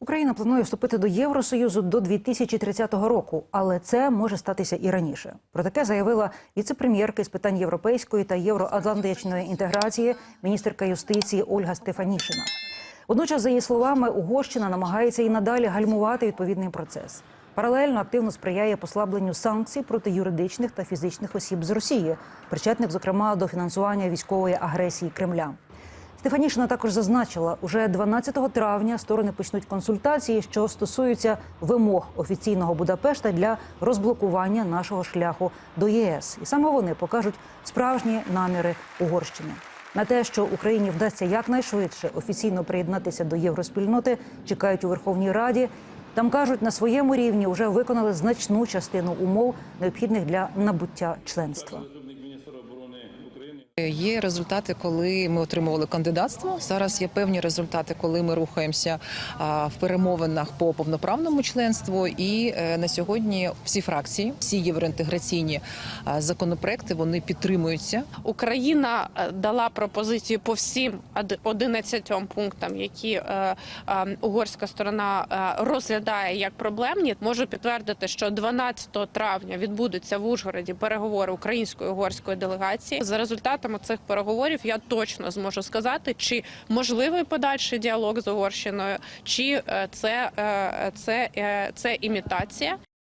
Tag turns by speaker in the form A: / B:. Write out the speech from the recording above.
A: Україна планує вступити до Євросоюзу до 2030 року, але це може статися і раніше. Про таке заявила віце-прем'єрка з питань європейської та євроатлантичної інтеграції, міністерка юстиції Ольга Стефанішина. Водночас, за її словами, Угорщина намагається і надалі гальмувати відповідний процес. Паралельно активно сприяє послабленню санкцій проти юридичних та фізичних осіб з Росії, причетних, зокрема, до фінансування військової агресії Кремля. Стефанішина також зазначила, уже 12 травня сторони почнуть консультації, що стосуються вимог офіційного Будапешта для розблокування нашого шляху до ЄС, і саме вони покажуть справжні наміри Угорщини. На те, що Україні вдасться якнайшвидше офіційно приєднатися до євроспільноти, чекають у Верховній Раді. Там кажуть, на своєму рівні вже виконали значну частину умов, необхідних для набуття членства.
B: Є результати, коли ми отримували кандидатство. Зараз є певні результати, коли ми рухаємося в перемовинах по повноправному членству. І е, на сьогодні всі фракції, всі євроінтеграційні законопроекти вони підтримуються.
C: Україна е, дала пропозицію по всім од- 11 пунктам, які е, угорська сторона розглядає як проблемні. Можу підтвердити, що 12 травня відбудуться в Ужгороді переговори української угорської делегації. За результатами цих переговорів я точно зможу сказати, чи можливий подальший діалог з Угорщиною, чи це, це, е, це, е, це імітація.